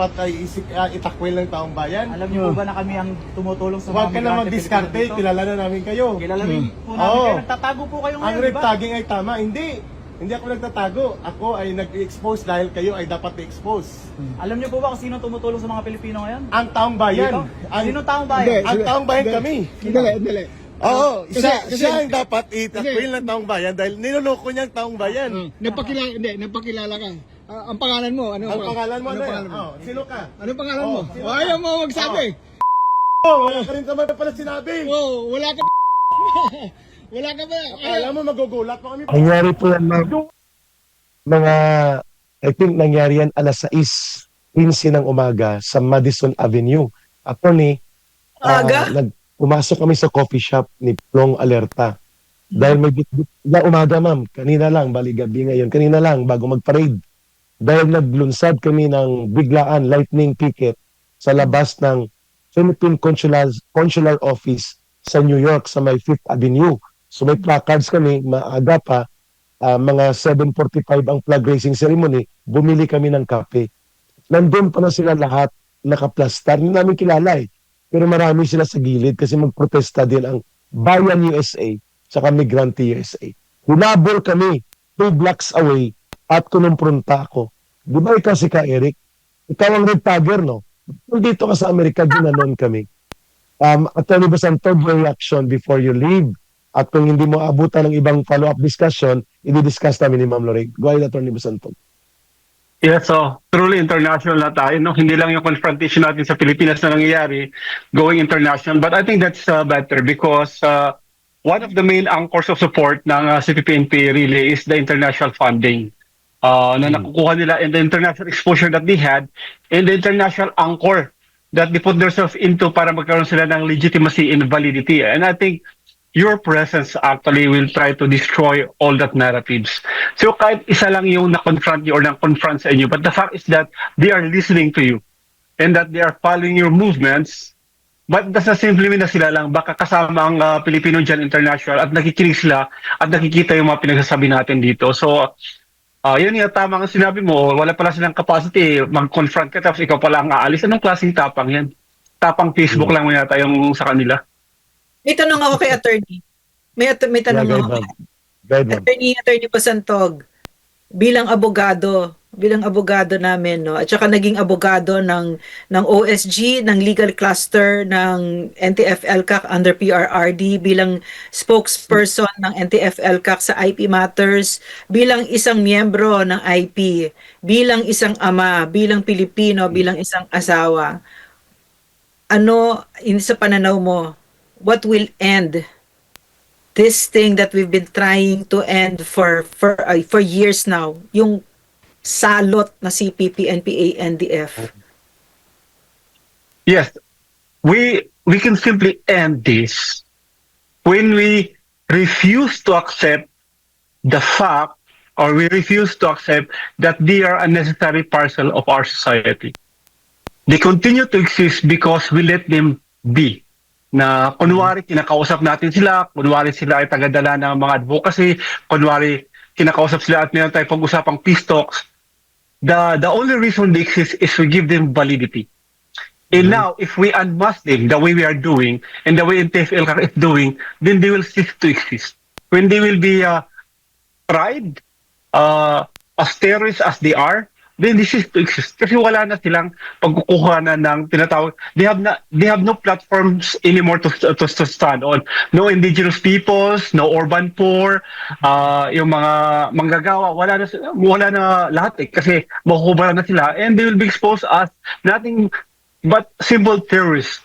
dapat ay isip, ah, itakwil ng taong bayan. Alam niyo po ba na kami ang tumutulong sa Huwag ka na migrante mag-diskarte, Pilipino dito? kilala na namin kayo. Kilala rin po namin Oo. kayo. Nagtatago po kayo Ang ngayon, di rape ba? tagging ay tama. Hindi. Hindi ako nagtatago. Ako ay nag-expose dahil kayo ay dapat i-expose. Alam niyo po ba kung sino tumutulong sa mga Pilipino ngayon? Ang taong bayan. Ang, Sino taong bayan? Hindi. ang taong bayan Hindi. kami. Dali, dali. Oo, Kasi- siya, kasi- siya ang dapat itakwil ng taong bayan dahil niloloko niya ang taong bayan. Uh, napakilala, hindi, napakilala ka. Ah, ang pangalan mo, ano? Ang pangalan mo ano ano pangalan mo? Oh, sino ka? Ano pangalan Oh, mo? sino Oh, ka? ayaw mo magsabi. Oh, wala ka rin naman pala sinabi. Oh, wala ka Wala ka ba? Alam mo, magugulat pa kami. Nangyari po yan, ma'am. Mga, I think nangyari yan alas 6.15 ng umaga sa Madison Avenue. Attorney, ah, Aga? nag, pumasok kami sa coffee shop ni Plong Alerta. Dahil may bit-bit, na umaga ma'am, kanina lang, bali gabi ngayon, kanina lang, bago mag-parade. Dahil naglunsad kami ng biglaan lightning picket sa labas ng Philippine Consular, Consular Office sa New York, sa may Fifth Avenue. So may placards kami, maaga pa, ah, mga 7.45 ang flag raising ceremony, bumili kami ng kape. Nandun pa na sila lahat, nakaplastar. Hindi namin kilala eh. Pero marami sila sa gilid kasi magprotesta din ang Bayan USA saka Migrante USA. Hinabol kami two blocks away at kinumpronta ako. Di ba ikaw si Ka Eric? Ikaw ang red tagger, no? Kung dito ka sa Amerika, ginanon kami. Um, Attorney Basanto, your reaction before you leave. At kung hindi mo abutan ng ibang follow-up discussion, i-discuss namin ni Ma'am Lorraine. Go ahead, Attorney Basanto. Yes, so truly international na tayo. No? Hindi lang yung confrontation natin sa Pilipinas na nangyayari, going international. But I think that's uh, better because uh, one of the main anchors of support ng uh, CPPNP really is the international funding. Uh, na nakukuha nila and the international exposure that they had and the international anchor that they put themselves into para magkaroon sila ng legitimacy and validity. And I think your presence actually will try to destroy all that narratives. So kahit isa lang yung na-confront you or na-confront sa inyo, but the fact is that they are listening to you and that they are following your movements, but does not simply mean na sila lang, baka kasama ang uh, Filipino dyan international at nakikinig sila at nakikita yung mga pinagsasabi natin dito. So, uh, yun yung tama ang sinabi mo, wala pala silang capacity, mag-confront ka tapos ikaw pala ang aalis. Anong klaseng tapang yan? Tapang Facebook lang mo yata yung sa kanila. May tanong ako kay attorney. May, at- may tanong Yeah, ako go ahead, ma'am. Go ahead, ma'am. attorney, attorney Pasantog. Bilang abogado, bilang abogado namin, no? At saka naging abogado ng, ng OSG, ng legal cluster ng NTF-LCAC under PRRD, bilang spokesperson ng NTF-LCAC sa IP Matters, bilang isang miyembro ng IP, bilang isang ama, bilang Pilipino, bilang isang asawa. Ano, in sa pananaw mo, what will end this thing that we've been trying to end for for uh, for years now yung salot na CPP, NPA, NDF. Yes, we we can simply end this when we refuse to accept the fact or we refuse to accept that they are a necessary parcel of our society. They continue to exist because we let them be. Na kunwari kinakausap natin sila, kunwari sila ay tagadala ng mga advocacy, kunwari kinakausap sila at meron tayong pag-usapang peace talks. The, the only reason they exist is we give them validity. And now, if we unmask them the way we are doing and the way NTFL is doing, then they will cease to exist. When they will be uh, tried, uh, as terrorists as they are, they cease to exist. Kasi wala na silang pagkukuha na ng tinatawag. They have na, they have no platforms anymore to, to, to stand on. No indigenous peoples, no urban poor, uh, yung mga manggagawa, wala na, wala na lahat eh. Kasi makukubaran na sila and they will be exposed as nothing but simple terrorists.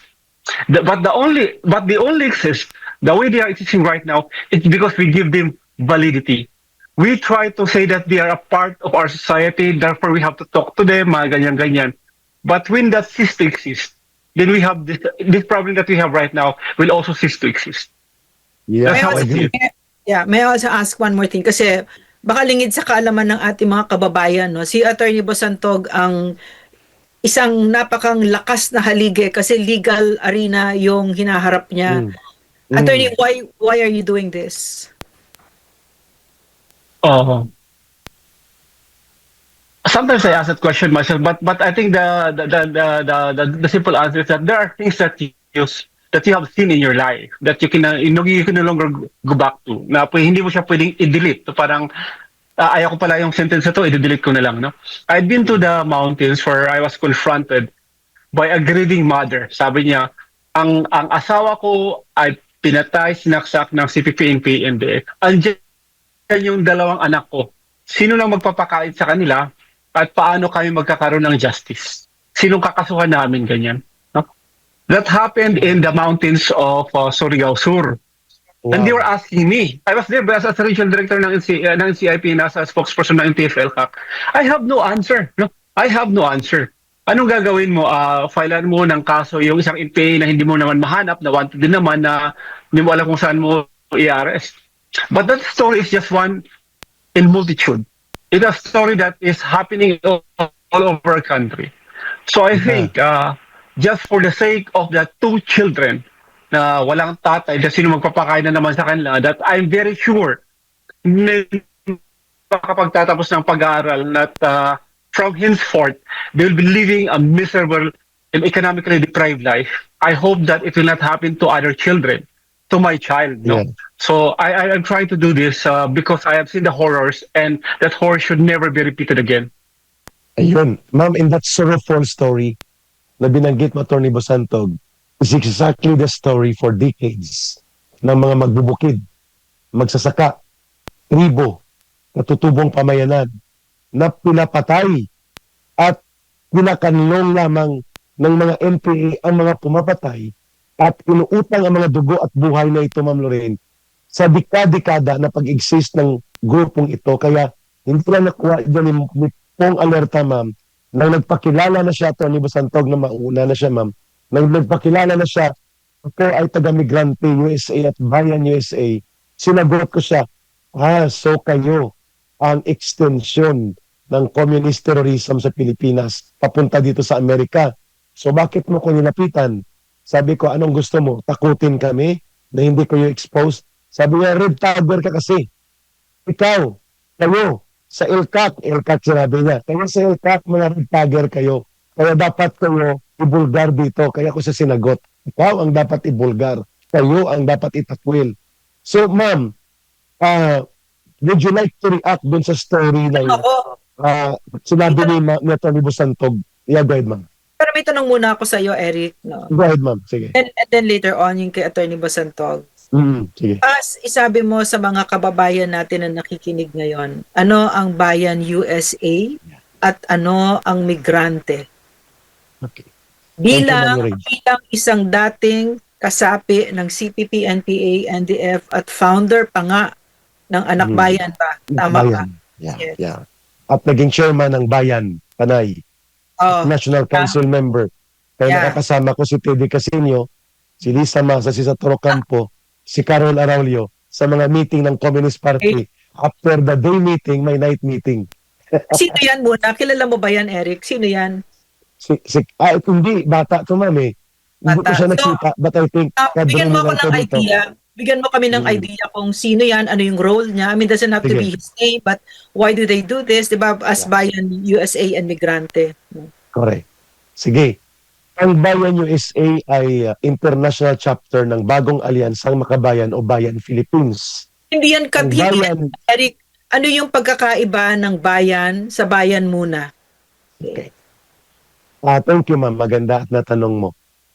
The, but the only but they only exist the way they are existing right now is because we give them validity. We try to say that they are a part of our society, therefore we have to talk to them, mga ganyan-ganyan. But when that cease to exist, then we have this, this problem that we have right now will also cease to exist. Yeah, May That's how I it. yeah, may I also ask one more thing kasi baka lingid sa kaalaman ng ating mga kababayan no. Si Attorney Bosantog ang isang napakang lakas na halige kasi legal arena yung hinaharap niya. Mm. Attorney, why why are you doing this? Oo. sometimes I ask that question myself, but but I think the the the the, the, the, the simple answer is that there are things that you use that you have seen in your life that you can uh, you, can no longer go back to na hindi mo siya pwedeng i-delete. Parang ah, ayaw ko pala yung sentence na to, i-delete ko na lang. No? I'd been to the mountains where I was confronted by a grieving mother. Sabi niya, ang ang asawa ko ay pinatay, sinaksak ng CPP-NP, NDF. Andiyan yung dalawang anak ko. Sino lang magpapakain sa kanila at paano kami magkakaroon ng justice? Sinong kakasuhan namin ganyan? No? That happened in the mountains of uh, Surigao Sur. And they were asking me. I was there as, as a regional director ng, NC, uh, ng NCIP, nasa spokesperson ng NTFL hack. I have no answer. No? I have no answer. Anong gagawin mo? Uh, filean mo ng kaso yung isang NPA na hindi mo naman mahanap, na wanted din naman na hindi mo alam kung saan mo i-arrest. But that story is just one in multitude. It's a story that is happening all, all over our country. So I think uh, just for the sake of the two children na walang tatay, na sino magpapakain na naman sa kanila, that I'm very sure na makapagtatapos ng pag-aaral that uh, from henceforth, they will be living a miserable and economically deprived life. I hope that it will not happen to other children, to my child. No? Yeah. So I, I am trying to do this uh, because I have seen the horrors and that horror should never be repeated again. Ayun. Ma'am, in that sorrowful story na binanggit mo, Atty. Bosantog, is exactly the story for decades ng mga magbubukid, magsasaka, tribo, natutubong pamayanan, na pinapatay at pinakanlong lamang ng mga NPA ang mga pumapatay at inuutang ang mga dugo at buhay na ito, Ma'am Lorraine, sa dekada-dekada na pag-exist ng grupong ito. Kaya hindi lang nakuha dyan ni, ni Pong Alerta, ma'am, nang nagpakilala na siya, Tony Basantog, na mauna na siya, ma'am, nang nagpakilala na siya, ako ay taga-migrante USA at Bayan USA, sinagot ko siya, ah, so kayo ang extension ng communist terrorism sa Pilipinas papunta dito sa Amerika. So bakit mo ko nilapitan? Sabi ko, anong gusto mo? Takutin kami na hindi ko yung expose? Sabi niya, red tagger ka kasi. Ikaw, kayo, sa ILCAC, ILCAC sinabi niya, kayo sa ILCAC, mga red tagger kayo. Kaya dapat kayo ibulgar dito. Kaya ko sa sinagot. Ikaw ang dapat ibulgar. Kayo ang dapat itakwil. So, ma'am, uh, would you like to react dun sa story na yun? Ako, Ah, sinabi ni, Ma- ni Atty. Busantog. Yeah, go ahead, ma'am. pero may tanong muna ako sa iyo, Eric. No? Go ahead, ma'am. Sige. And, and then later on, yung kay Attorney Basantog. Mm, sige. As isabi mo sa mga kababayan natin na nakikinig ngayon, ano ang Bayan USA at ano ang migrante? Okay. Bilang, bilang isang dating kasapi ng CPP, NPA, NDF at founder pa nga ng Anak Hmm. Bayan pa. Tama ba? Bayan. Yeah, Yes. yeah. At naging chairman ng Bayan, Panay. Oh, National Council member. Kaya Yeah. nakakasama ko si Teddy Casino, si Lisa Masa, si Saturo Campo, si Carol Araulio sa mga meeting ng Communist Party. After the day meeting, may night meeting. sino yan muna? Kilala mo ba yan, Eric? Sino yan? Si, si, ah, ito hindi, bata to ma'am eh. Hindi ko siya So, nakita, but I think Ah, bigyan mo ako ng ko dito. idea. Bigyan mo kami ng Mm. idea kung sino yan, ano yung role niya. I mean, doesn't have to Sige. be his name, but why do they do this? Di ba? As Bayan USA and Migrante. Correct. Sige. Ang Bayan USA ay uh, international chapter ng bagong alyansang makabayan o Bayan Philippines. Hindi yan, Ang hindi yan, Eric. Ano yung pagkakaiba ng bayan sa bayan muna? ah, thank you ma'am, maganda at natanong mo.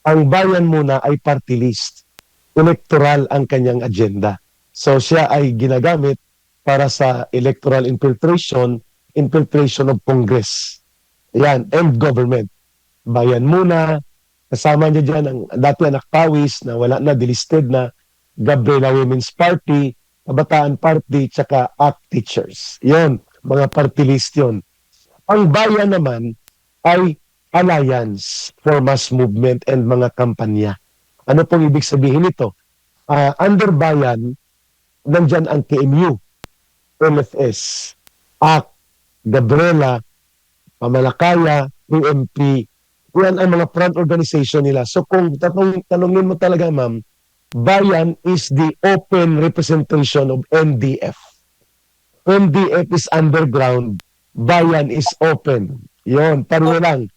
Ang Bayan muna ay party list. Electoral ang kanyang agenda. So siya ay ginagamit para sa electoral infiltration, infiltration of Congress. Yan, and government. Bayan muna, kasama niya dyan ang dati anak Pawis na wala na, delisted na, Gabriela Women's Party, Kabataan Party, tsaka ACT Teachers. Yon, mga party list yon. Ang bayan naman ay Alliance for Mass Movement and mga kampanya. Ano pong ibig sabihin nito? Ah, under bayan, nandyan ang KMU, MFS, ACT, Gabriela, Pamalakaya, UMP, yan ang mga front organization nila. So kung tanong, tanongin mo talaga ma'am, Bayan is the open representation of NDF. NDF is underground bayan is open. Yon, pareho lang.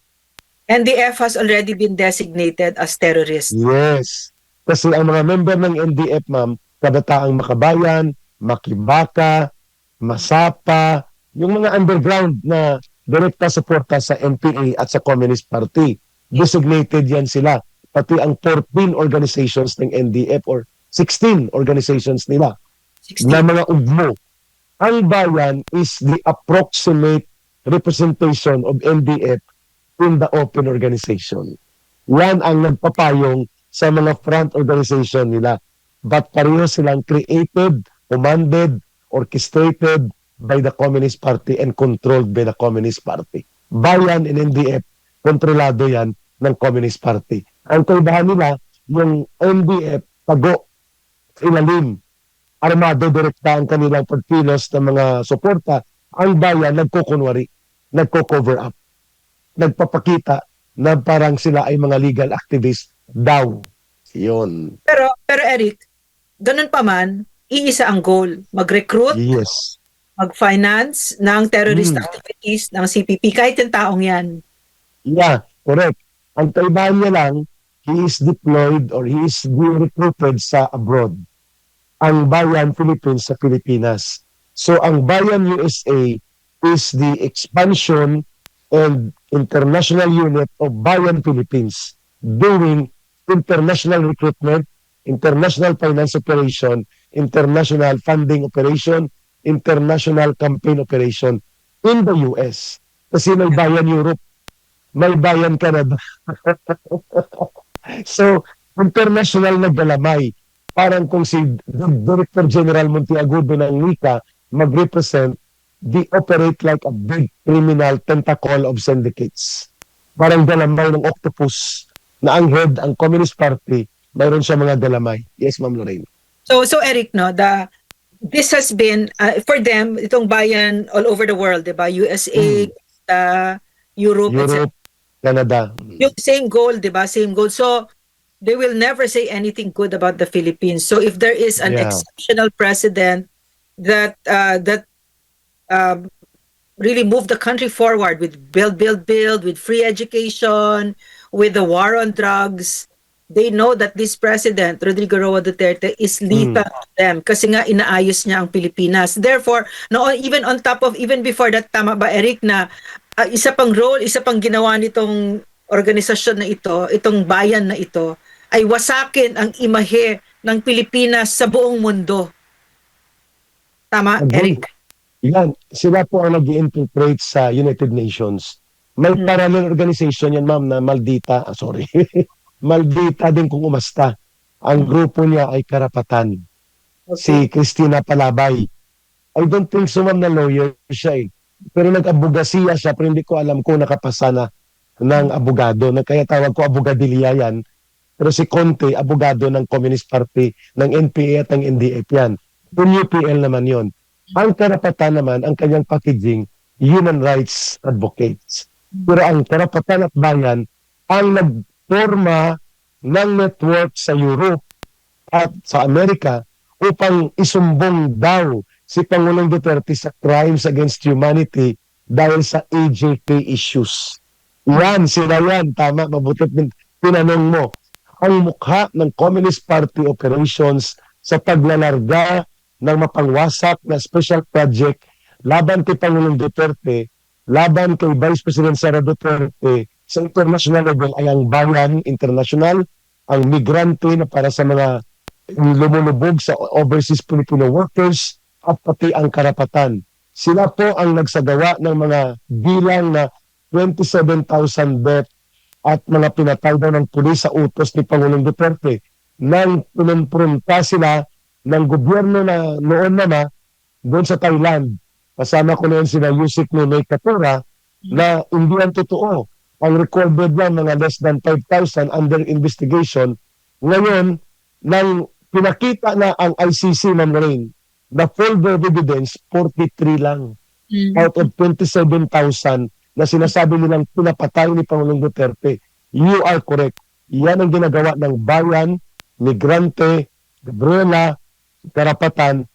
NDF has already been designated as terrorist. Yes. Kasi ang mga member ng NDF, ma'am, Kabataang Makabayan, Makibaka, Masapa, yung mga underground na direkta suporta sa NPA at sa Communist Party. Designated yan sila. Pati ang 14 organizations ng NDF or 16 organizations nila 16. na mga ugmo. Ang bayan is the approximate representation of NDF in the open organization. Yan ang nagpapayong sa mga front organization nila. But pareho silang created, commanded, orchestrated by the Communist Party and controlled by the Communist Party. Bayan and NDF, kontrolado yan ng Communist Party. Ang kaibahan nila, yung NDF, tago, ilalim, armado direkta ang kanilang pagkilos ng mga suporta, ang bayan nagkukunwari, nagko-cover up, nagpapakita na parang sila ay mga legal activists daw. Yun. Pero, pero Eric, ganun pa man, iisa ang goal. Mag-recruit, Yes. Mag-finance ng terrorist Hmm. activities ng CPP, kahit yung taong yan. Yeah, correct. Ang kaibahan niya lang, he is deployed or he is being recruited sa abroad. Ang Bayan Philippines sa Pilipinas. So ang Bayan USA is the expansion and international unit of Bayan Philippines doing international recruitment, international finance operation, international funding operation, international campaign operation in the US. Kasi may Bayan Europe may bayan Canada. so, international na galamay. Parang kung si Director General Monteagudo ng NICA mag-represent, they operate like a big criminal tentacle of syndicates. Parang galamay ng octopus na ang head, ang Communist Party, mayroon siya mga galamay. Yes, Ma'am Lorraine. So, so Eric, no, the, this has been, uh, for them, itong bayan all over the world, di ba? USA, uh, Europe. Europe, Canada. yung same goal, 'di ba? Same goal. So they will never say anything good about the Philippines. So if there is an Yeah. exceptional president that uh, that um, really move the country forward with build, build, build, with free education, with the war on drugs, they know that this president, Rodrigo Roa Duterte, is lethal to them kasi nga inaayos niya ang Pilipinas. Therefore, no, even on top of, even before that, tama ba Eric, na ah, isa pang role, isa pang ginawa nitong organisasyon na ito, itong bayan na ito, ay wasakin ang imahe ng Pilipinas sa buong mundo. Tama, Agree. Eric? Yan, sila po ang nag infiltrate sa United Nations. May Hmm. parallel organization yan, ma'am, na Maldita, ah, sorry, Maldita din kung umasta. Ang grupo niya ay Karapatan. Si Christina Palabay. I don't think so, ma'am, na lawyer siya eh. Pero nag-abogasiya siya, pero hindi ko alam kung nakapasa na ng abogado. Na kaya tawag ko abogadilya yan. Pero si Conte, abogado ng Communist Party, ng NPA at ng NDF yan. Yung UPL naman yon. Ang karapatan naman, ang kanyang packaging, human rights advocates. Pero ang karapatan at bayan, ang nagforma ng network sa Europe at sa Amerika upang isumbong daw si Pangulong Duterte sa crimes against humanity dahil sa AJP issues. Yan, sila yan. Tama, mabuti tinanong mo. Ang mukha ng Communist Party operations sa paglalarga ng mapangwasak na special project laban kay Pangulong Duterte, laban kay Vice President Sara Duterte sa international level ay ang Bayan International, ang migrante na para sa mga lumulubog sa overseas Filipino workers at pati ang karapatan. Sila po ang nagsagawa ng mga bilang na 27,000 death at mga pinatay daw ng pulis sa utos ni Pangulong Duterte nang pinumprunta sila ng gobyerno na noon na na doon sa Thailand. Kasama ko noon sila Yusik Nunay Katura na hindi yan totoo. Ang recorded lang mga less than 5,000 under investigation. Ngayon, nang pinakita na ang ICC ng Marine, the folder of evidence, 43 lang out of 27,000 na sinasabi nilang pinapatay ni Pangulong Duterte. You are correct. Yan ang ginagawa ng bayan, migrante, Gabriela, karapatan.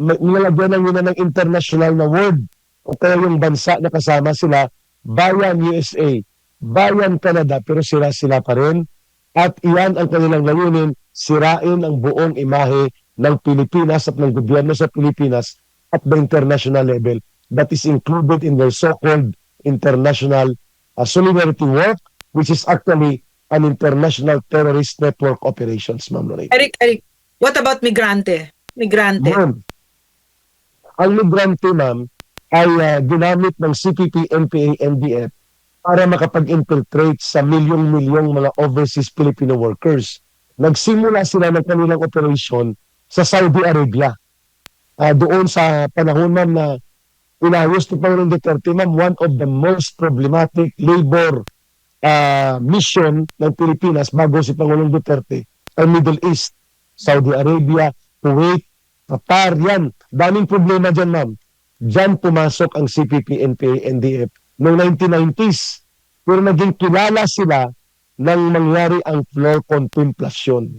Nilalagyan ng nila ng international na word o kaya yung bansa na kasama sila, Bayan USA, Bayan Canada, pero sila-sila pa rin. At iyan ang kanilang layunin, sirain ang buong imahe ng Pilipinas at ng gobyerno sa Pilipinas at the international level that is included in their so-called international uh, solidarity work, which is actually an international terrorist network operations, Ma'am Lorraine. Eric, Eric, what about migrante? Migrante. Ma'am, ang migrante, ma'am, ay ah, ginamit ng CPP, NPA, NDF para makapag-infiltrate sa milyong-milyong mga overseas Filipino workers. Nagsimula sila ng kanilang operation sa Saudi Arabia. Ah, doon sa panahon, ma'am, na inayos ni Pangulong Duterte, ma'am, one of the most problematic labor ah, mission ng Pilipinas bago si Pangulong Duterte ay Middle East, Saudi Arabia, Kuwait, Qatar, yan. Daming problema dyan, ma'am. Diyan pumasok ang CPP, NPA, NDF noong 1990s. Pero naging kilala sila nang mangyari ang floor contemplation.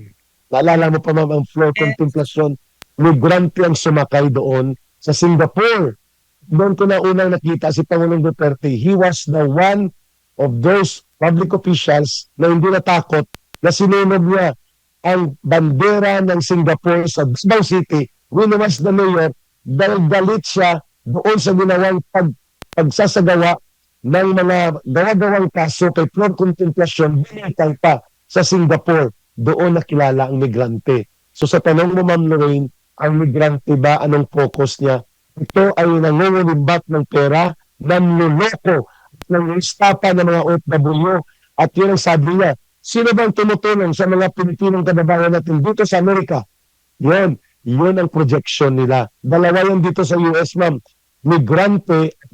Naalala mo pa, ma'am, ang floor contemplation? Migrante ang sumakay doon sa Singapore. Doon ko na unang nakita si Pangulong Duterte. He was the one of those public officials na hindi natakot na sinunog niya ang bandera ng Singapore sa Davao City, winumas na mayor dahil galit siya doon sa ginawang pag, pagsasagawa ng mga gawa-gawang kaso kay floor contemplation binitay pa sa Singapore. Doon nakilala ang migrante. So sa tanong mo, Ma'am Lorraine, ang migrante ba, anong focus niya? Ito ay nangungulimbat ng pera, nanluloko ng estapa ng mga OFW. At yun ang sabi niya, sino bang tumutulong sa mga Pilipinong kababayan natin dito sa Amerika? Yun, yun ang projection nila. Dalawa yan dito sa US, ma'am. Migrante at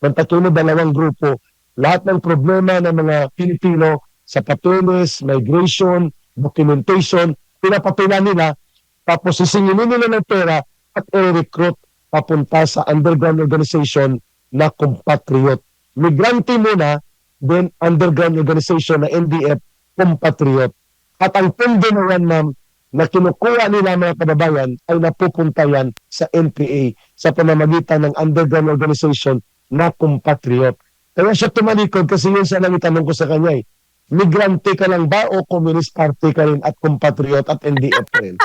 damayan. Magpatuloy dalawang grupo. Lahat ng problema ng mga Pilipino sa papeles, migration, documentation, pinapatula nila, tapos sisinginin nila ng pera at i-recruit papunta sa underground organization na compatriot. Migrante muna, then underground organization na NDF, compatriot. At ang pundo na yan, ma'am, na kinukuha nila mga kababayan ay napupunta yan sa NPA sa pamamagitan ng underground organization na compatriot. Kaya siya tumalikod kasi yun sa lang itanong ko sa kanya eh. Migrante ka lang ba o Communist Party ka rin at compatriot at NDF ka rin?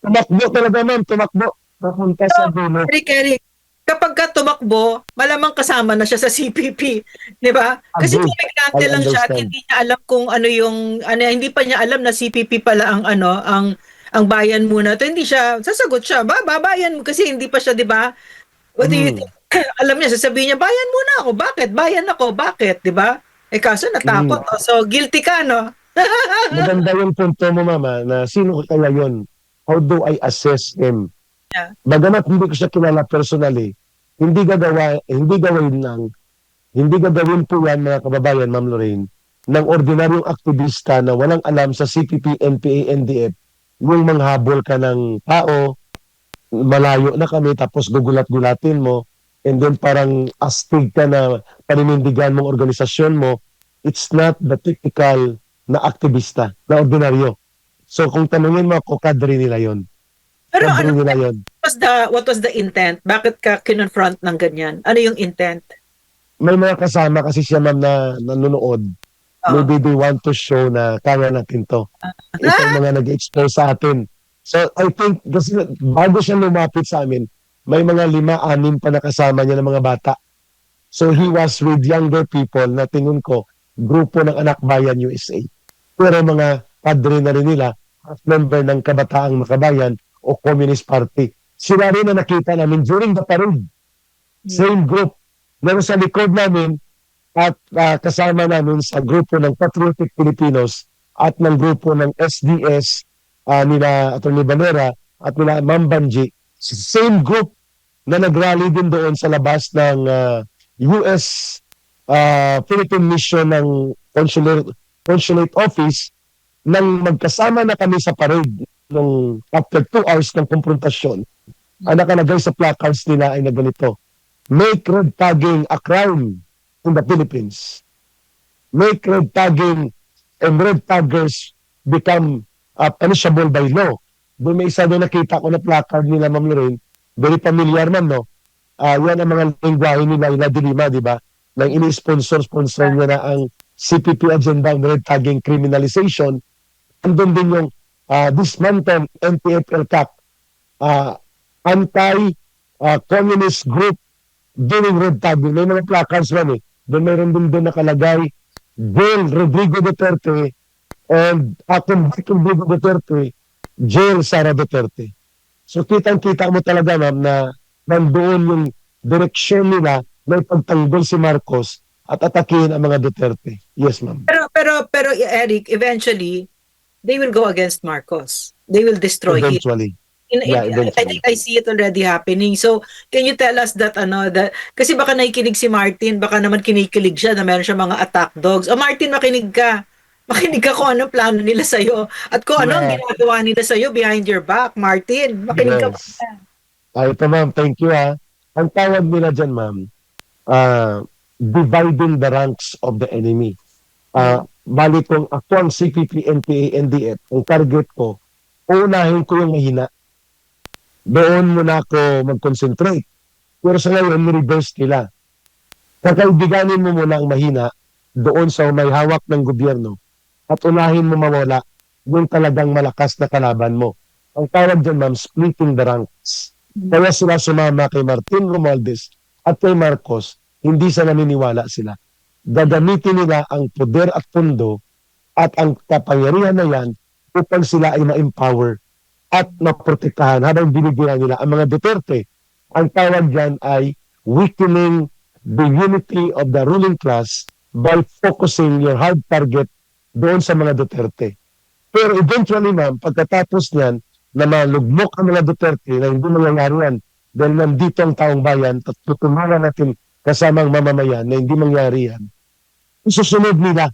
Tumakbo talaga ma'am, tumakbo. Papunta sa dulo. Eric, Eric, kapag ka tumakbo, malamang kasama na siya sa CPP, 'di ba? Kasi Agree. kung migrante I lang siya, at hindi niya alam kung ano yung ano hindi pa niya alam na CPP pala ang ano, ang ang bayan muna. To hindi siya sasagot siya. Ba, babayan mo kasi hindi pa siya, 'di ba? What do you Mm. think? alam niya, sasabihin niya, bayan muna ako. Bakit? Bayan ako. Bakit? 'Di ba? Eh kaso natakot. oh. So guilty ka, no? Maganda yung punto mo, mama, na sino kaya yun? How do I assess him? Yeah. Bagamat hindi ko siya kilala personally, hindi gagawa, hindi gawin ng, hindi gagawin po yan, mga kababayan, Ma'am Lorraine, ng ordinaryong aktivista na walang alam sa CPP, NPA, NDF, yung manghabol ka ng tao, malayo na kami, tapos gugulat-gulatin mo, and then parang astig ka na paninindigan mong organisasyon mo, it's not the typical na aktivista, na ordinaryo. So kung tanungin mo ako, kadri nila yon. Pero Kadri ano nila yon. was the what was the intent? Bakit ka kinonfront ng ganyan? Ano yung intent? May mga kasama kasi siya ma'am na nanonood. Oo. Maybe they want to show na kaya natin to. Ito yung mga nag-expose sa atin. So I think, kasi bago siya lumapit sa amin, may mga lima, anim pa nakasama niya ng mga bata. So he was with younger people na tingin ko, grupo ng Anak Bayan USA. Pero mga padre na rin nila, as member ng Kabataang Makabayan o Communist Party. Sila rin na nakita namin during the parade. Same group. Meron sa likod namin at ah, kasama namin sa grupo ng Patriotic Filipinos at ng grupo ng SDS ah, nila Atty. Banera at nila Ma'am Banji. Same group na nagrally din doon sa labas ng ah, US ah, Philippine Mission ng Consulate, Consulate Office nang magkasama na kami sa parade nung after two hours ng konfrontasyon, ang nakalagay sa placards nila ay na ganito, Make red tagging a crime in the Philippines. Make red tagging and red taggers become uh, punishable by law. Doon may isa doon nakita ko na placard nila, Ma'am Lorraine, very familiar man, no? ah yan ang mga lingwahe nila, ila dilima, di ba? Nang ini-sponsor-sponsor niya na ang CPP agenda ng red tagging criminalization, andun din yung uh, dismantle NTFL-CAC, uh, anti-communist group doing red tagging. May mga placards man eh. Doon mayroon din doon nakalagay, Jail Rodrigo Duterte and Akin Rodrigo Duterte, Jail Sara Duterte. So kitang-kita mo talaga ma'am na nandoon yung direksyon nila na pagtanggol si Marcos at atakihin ang mga Duterte. Yes ma'am. Pero pero pero Eric, eventually they will go against Marcos. They will destroy him. Eventually. In, in- Yeah, I eventually. think I see it already happening. So, can you tell us that ano that kasi baka nakikinig si Martin, baka naman kinikilig siya na meron siya mga attack dogs. O Martin, makinig ka. Makinig ka kung anong plano nila sa at kung ano ang ginagawa nila sa behind your back, Martin. Makinig ka. Yes. Ah, ito ma'am, thank you ha. Ang tawag nila dyan ma'am, ah, dividing the ranks of the enemy. Ah, bali kung ako ang CPP, NPA, NDF, ang target ko, uunahin ko yung mahina. Doon muna ako mag-concentrate. Pero sa ngayon, reverse nila. Kakaibiganin mo muna ang mahina doon sa may hawak ng gobyerno at unahin mo mawala yung talagang malakas na kalaban mo. Ang tawag dyan, ma'am, splitting the ranks. Kaya sila sumama kay Martin Romualdez at kay Marcos, hindi sa naniniwala sila. Gagamitin nila ang poder at pundo at ang kapangyarihan na yan upang sila ay ma-empower at maprotektahan habang binibigyan nila ang mga Duterte. Ang tawag dyan ay weakening the unity of the ruling class by focusing your hard target doon sa mga Duterte. Pero eventually, ma'am, pagkatapos niyan, na malugmok ang mga Duterte na hindi mangyayari yan dahil nandito ang taong bayan at tutulungan natin kasamang mamamayan na hindi mangyari yan, isusunod nila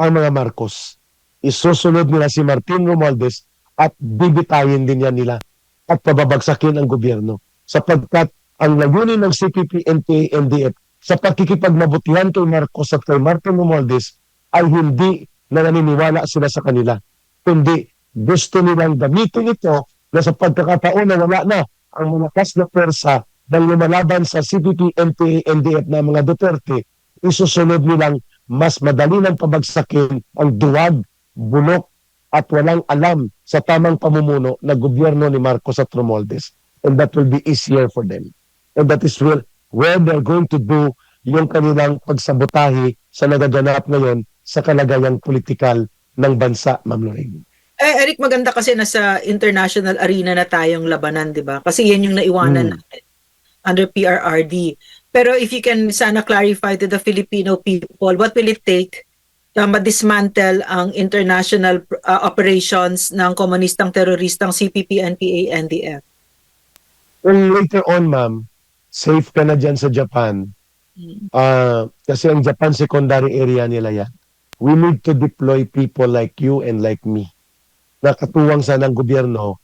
ang mga Marcos. Isusunod nila si Martin Romualdez at bibitayin din yan nila at pababagsakin ang gobyerno. Sapagkat ang layunin ng CPP, NPA, NDF sa pakikipagmabutihan kay Marcos at kay Martin Romualdez ay hindi na naniniwala sila sa kanila, kundi gusto nilang gamitin ito na sa pagkakataon na wala na ang malakas na pwersa ng lumalaban sa CPP, NPA, NDF na mga Duterte, isusunod nilang mas madali ng pabagsakin ang duwag, bulok at walang alam sa tamang pamumuno na gobyerno ni Marcos at Romualdez. And that will be easier for them. And that is where, where they're going to do yung kanilang pagsabotahe sa nagaganap ngayon sa kalagayang politikal ng bansa, Ma'am Lorraine. Eh, Eric, maganda kasi nasa international arena na tayong labanan, di ba? Kasi yan yung naiwanan Hmm. natin under PRRD. Pero if you can sana clarify to the Filipino people, what will it take na madismantle ang international uh, operations ng komunistang teroristang CPP, NPA, NDF? Kung later on, ma'am, safe ka na dyan sa Japan, ah kasi ang Japan secondary area nila yan. We need to deploy people like you and like me na katuwang sa ng gobyerno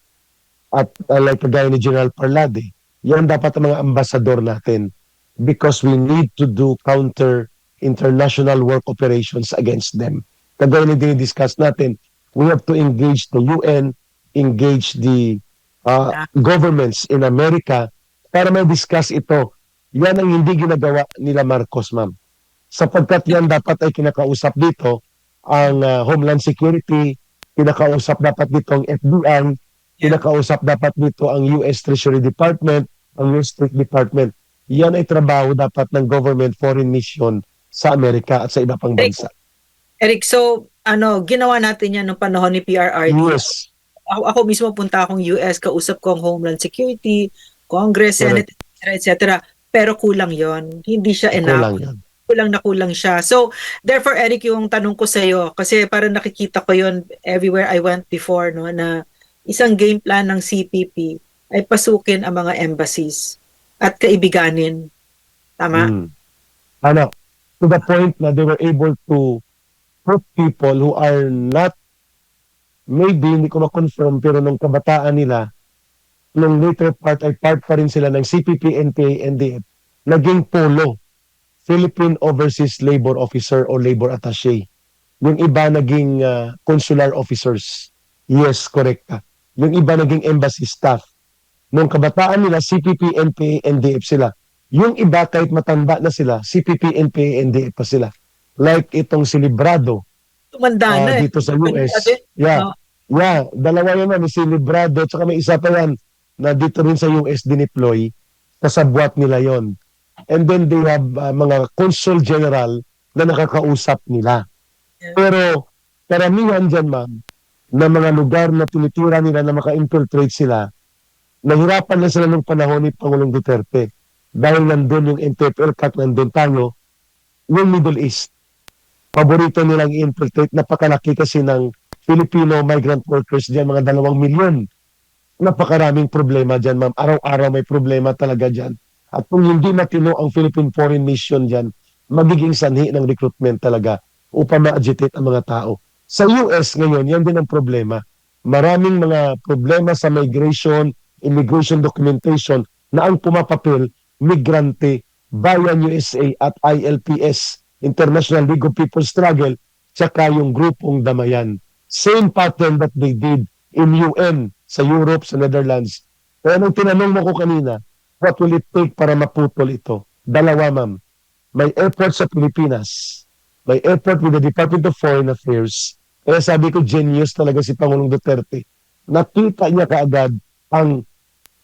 at uh, like kagaya ni General Parlade. Yan dapat ang mga ambasador natin because we need to do counter international work operations against them. Kagaya ni dinidiscuss natin, we have to engage the UN, engage the uh, governments in America para may discuss ito. Yan ang hindi ginagawa nila Marcos, ma'am. Sapagkat yan dapat ay kinakausap dito ang uh, Homeland Security, kinakausap dapat dito ang FBI, kinakausap dapat dito ang US Treasury Department, ang US State Department. Yan ay trabaho dapat ng government foreign mission sa Amerika at sa iba pang bansa. Eric, so ano, ginawa natin yan nung panahon ni PRRD. US. Ako, ako mismo punta akong US, kausap ko ang Homeland Security, Congress. Senate, etc. Pero kulang yon Hindi siya enough. Kulang yan. Kulang na kulang siya. So, therefore, Eric, yung tanong ko sa iyo, kasi parang nakikita ko yon everywhere I went before, no, na isang game plan ng CPP ay pasukin ang mga embassies at kaibiganin. Tama? Mm. Ano, to the point na they were able to put people who are not, maybe, hindi ko ma-confirm, pero nung kabataan nila, nung later part ay part pa rin sila ng CPP, NPA, NDF, naging polo, Philippine Overseas Labor Officer o Labor Attaché. Yung iba naging ah, consular officers. Yes, correct ka. Yung iba naging embassy staff. Nung kabataan nila, CPP, NPA, NDF sila. Yung iba kahit matanda na sila, CPP, NPA, NDA pa sila. Like itong si Librado Tumanda ah, na eh. dito sa US. Yeah. Oh. Yeah, dalawa yun na, si Librado, tsaka may isa pa yan na dito rin sa US dineploy, kasabwat nila yon. And then they have ah, mga consul general na nakakausap nila. Yeah. Pero karamihan dyan, ma'am, na mga lugar na tinitira nila na maka-infiltrate sila, nahirapan na sila nung panahon ni Pangulong Duterte. Dahil nandun yung NTFL cut, nandun tayo, yung Middle East. Paborito nilang i-infiltrate. Napakalaki kasi ng Filipino migrant workers dyan, mga dalawang milyon. Napakaraming problema dyan, ma'am. Araw-araw may problema talaga dyan. At kung hindi matino ang Philippine Foreign Mission dyan, magiging sanhi ng recruitment talaga upang ma-agitate ang mga tao. Sa US ngayon, yan din ang problema. Maraming mga problema sa migration, immigration documentation na ang pumapapil, migrante, Bayan USA at ILPS, International League of People Struggle, tsaka yung grupong Damayan. Same pattern that they did in UN sa Europe, sa Netherlands. Kaya nung tinanong mo ko kanina, what will it take para maputol ito? Dalawa, ma'am. May effort sa Pilipinas. May effort with the Department of Foreign Affairs. Kaya sabi ko, genius talaga si Pangulong Duterte. Nakita niya kaagad ang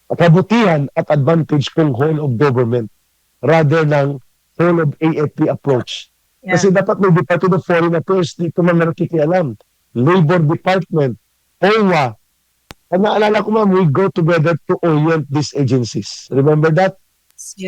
kabutihan at advantage kung whole of government rather ng whole of AFP approach. Yeah. Kasi dapat may Department of Foreign Affairs dito man nakikialam. Labor Department, OWA. Ang naalala ko ma'am, we go together to orient these agencies. Remember that?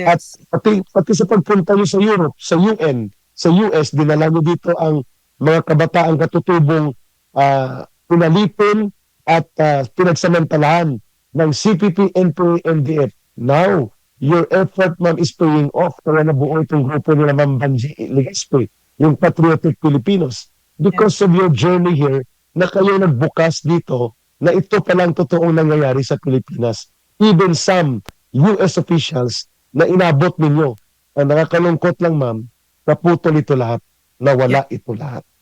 At Yes. pati, pati sa pagpunta nyo sa Europe, sa UN, sa US, dinala nyo dito ang mga kabataang katutubong uh, pinalipin at ah, pinagsamantalahan ng CPP, NPA, NDF. Now, your effort, ma'am, is paying off. Kaya nabuo itong grupo nila, ma'am Banji Legaspi, yung Patriotic Filipinos. Because of your journey here, na kayo nagbukas dito, na ito palang totoong nangyayari sa Pilipinas. Even some US officials na inabot ninyo. Ang nakakalungkot lang, ma'am, naputol ito lahat, nawala ito lahat.